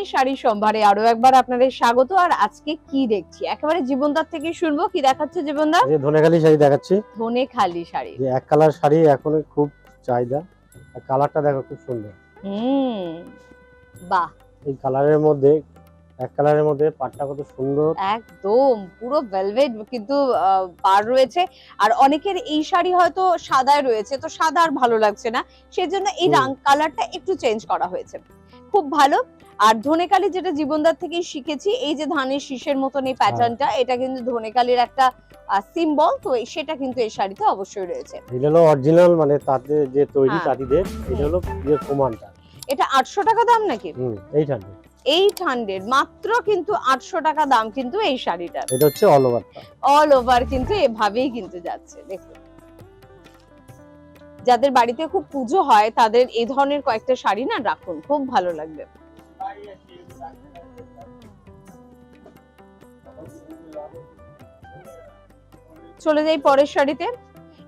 শিবানী শাড়ি সম্ভারে আরও একবার আপনাদের স্বাগত। আর আজকে কি দেখছি? একেবারে জীবনদার থেকে শুনব। কি দেখাচ্ছে জীবনদার? যে ধনেখালি শাড়ি দেখাচ্ছি। ধনে খালি শাড়ি। যে এক কালার শাড়ি এখন খুব চাহিদা। আর কালারটা দেখো খুব সুন্দর। হুম। বাহ। এই কালারের মধ্যে এক কালারের মধ্যে পাটটা কত সুন্দর। একদম পুরো ভেলভেট কিন্তু পাড় রয়েছে। আর অনেকের এই শাড়ি হয়তো সাদায় রয়েছে তো সাদা আর ভালো লাগছে না। সেজন্য এই রং কালারটা একটু চেঞ্জ করা হয়েছে। খুব ভালো। আর ধনেকালি যেটা জীবনদার থেকেই শিখেছি এই যে ধানের শীষের মতন এই প্যাটার্নটা এটা কিন্তু ধনেকালির একটা সিম্বল তো সেটা কিন্তু এই শাড়িতে অবশ্যই রয়েছে। এটা হলো অরিজিনাল মানে তাতে যে তৈরি হ্যাঁ। তাঁতিদের এটা হলো যে প্রমাণটা। এটা আটশো টাকা দাম নাকি? হুম এইখানে এইট হান্ড্রেড মাত্র কিন্তু আটশো টাকা দাম কিন্তু এই শাড়িটার। এটা হচ্ছে অল ওভারটা অল ওভার কিন্তু এভাবেই কিন্তু যাচ্ছে দেখুন। যাদের বাড়িতে খুব পুজো হয় তাদের এই ধরনের কয়েকটা শাড়ি না রাখুন খুব ভালো লাগবে। চলে যাই পরের শাড়িতে।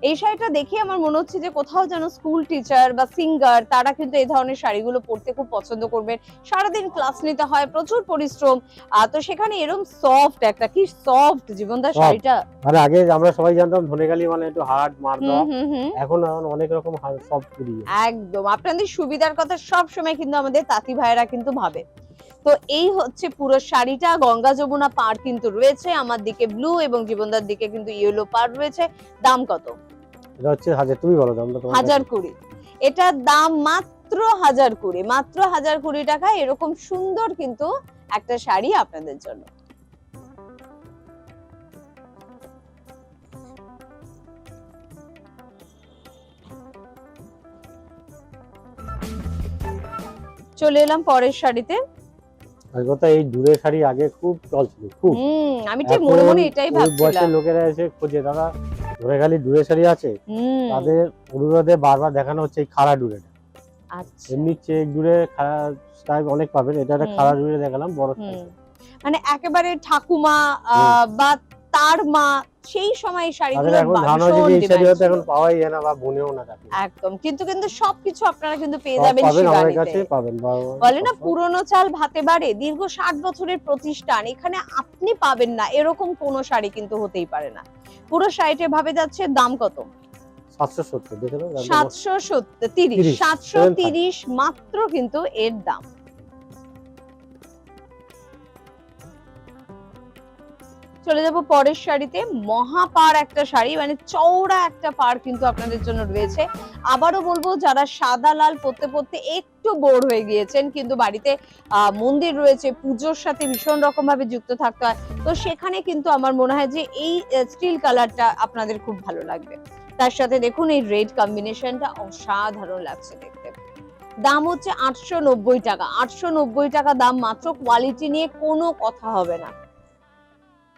এই শাড়িটা দেখে আমার মনে হচ্ছে যে কোথাও যেন স্কুল টিচার বা সিঙ্গার তারা কিন্তু এই ধরনের শাড়িগুলো পরতে খুব পছন্দ করবেন। সারাদিন ক্লাস নিতে হয় প্রচুর পরিশ্রম। তো সেখানে এরকম সফট একটা কি সফট জীবনদার শাড়িটা। আর আগে আমরা সবাই জানতাম ধনেখালি মানে একটু হার্ড মার এখন এখন অনেক রকম সফট পুরি একদম। আপনাদের সুবিধার কথা সব সময় কিন্তু আমাদের তাঁতি ভাইয়েরা কিন্তু ভাবে। তো এই হচ্ছে পুরো শাড়িটা গঙ্গা যমুনা পাড় কিন্তু রয়েছে আমার দিকে ব্লু এবং জীবনদার দিকে কিন্তু ইয়েলো পাড় রয়েছে। দাম কত? এটা হচ্ছে হাজার তুমি বলো তোমার হাজার কুড়ি। এটার দাম মাত্র হাজার কুড়ি মাত্র হাজার কুড়ি টাকা এরকম সুন্দর কিন্তু একটা শাড়ি আপনাদের জন্য। চলে এলাম পরের শাড়িতে। কথা এই দূরের শাড়ি আগে খুব চল খুব। আমি ঠিক মনে মনে এটাই ভাবছিলাম। লোকেরা এসে খোঁজে দাদা ধনেখালি ডুরে শাড়ি আছে? তাদের অনুরোধে বারবার দেখানো হচ্ছে এই খাড়া ডুরেটা আচ্ছা। এমনি চেক ডুরে খাড়া টাইপ অনেক পাবেন এটা একটা হুম। খাড়া ডুরে দেখালাম বড় মানে একেবারে ঠাকুমা আহ, বা তার মা সেই সময় এই শাড়িগুলো এখন ধারণা হচ্ছে যে এই শাড়ি পাওয়াই যায় না বা বনেও না একদম কিন্তু কিন্তু সবকিছু আপনারা কিন্তু পেয়ে যাবেন পাবেন শিবানীতে। পাবেন বলে না পুরনো চাল ভাতে বাড়ে দীর্ঘ ষাট বছরের প্রতিষ্ঠান এখানে আপনি পাবেন না এরকম কোনো শাড়ি কিন্তু হতেই পারে না। পুরো শাড়িটা ভাবে যাচ্ছে দাম কত? সাতশো সত্তর সাতশো সত্তর তিরিশ, সাতশো তিরিশ মাত্র কিন্তু এর দাম। চলে যাব পরের শাড়িতে। মহাপার একটা শাড়ি মানে চওড়া একটা পার কিন্তু আপনাদের জন্য রয়েছে। আবারও বলব, যারা সাদা, লাল পরতে পরতে একটু বোর হয়ে গিয়েছেন, কিন্তু বাড়িতে মন্দির রয়েছে, পুজোর সাথে ভীষণ রকম ভাবে যুক্ত থাকতে হয়। তো সেখানে কিন্তু আমার মনে হয় যে এই স্টিল কালারটা আপনাদের খুব ভালো লাগবে। তার সাথে দেখুন এই রেড কম্বিনেশনটা অসাধারণ লাগছে দেখতে। দাম হচ্ছে আটশো নব্বই টাকা। আটশো নব্বই টাকা দাম মাত্র, কোয়ালিটি নিয়ে কোনো কথা হবে না।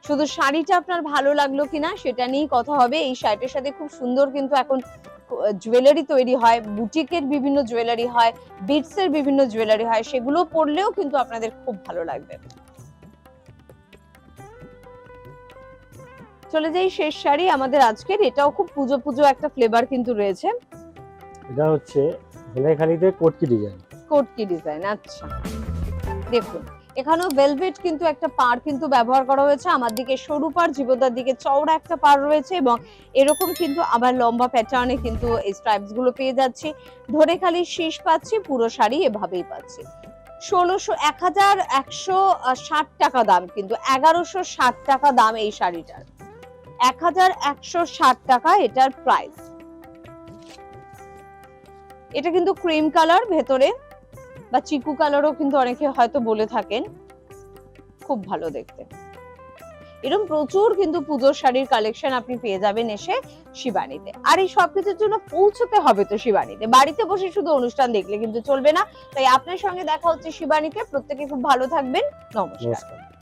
শুধু শাড়িটা আপনার ভালো লাগল কিনা সেটা নিয়েই কথা হবে। এই শাড়িটার সাথে খুব সুন্দর কিন্তু এখন জুয়েলারি তৈরি হয় বুটিকের বিভিন্ন জুয়েলারি হয় বিটস এর বিভিন্ন জুয়েলারি হয় সেগুলো পরলেও কিন্তু আপনাদের খুব ভালো লাগবে। চলে যাই শেষ শাড়ি আমাদের আজকের। এটাও খুব পুজো পুজো একটা ফ্লেভার কিন্তু রয়েছে। এটা হচ্ছে ধনেখালিতে কোটকি ডিজাইন কোটকি ডিজাইন আচ্ছা। দেখুন। এখানেও ভেলভেট কিন্তু একটা পার কিন্তু ব্যবহার করা হয়েছে। আমার দিকে সরু পার জীবদার দিকে চওড়া একটা পার রয়েছে এবং এরকম কিন্তু আবার লম্বা প্যাটার্নে কিন্তু এই স্ট্রাইপসগুলো পেয়ে যাচ্ছি। ধরে খালি শীষ পাচ্ছি, পুরো শাড়ি এভাবেই পাচ্ছি। ষোলোশো এক হাজার একশো ষাট টাকা দাম কিন্তু, এগারোশো ষাট টাকা দাম এই শাড়িটার। এক হাজার একশো ষাট টাকা এটার প্রাইস এটা কিন্তু ক্রিম কালার ভেতরে। বা চিকু কালারও কিন্তু অনেকে হয়তো বলে থাকেন। খুব ভালো দেখতে। এরকম প্রচুর কিন্তু পুজোর শাড়ির কালেকশন আপনি পেয়ে যাবেন এসে শিবানীতে। আর এই সবকিছুর জন্য পৌঁছতে হবে তো শিবানীতে। বাড়িতে বসে শুধু অনুষ্ঠান দেখলে কিন্তু চলবে না। তাই আপনার সঙ্গে দেখা হচ্ছে শিবানীতে প্রত্যেকে খুব ভালো থাকবেন। নমস্কার। নমস্কার।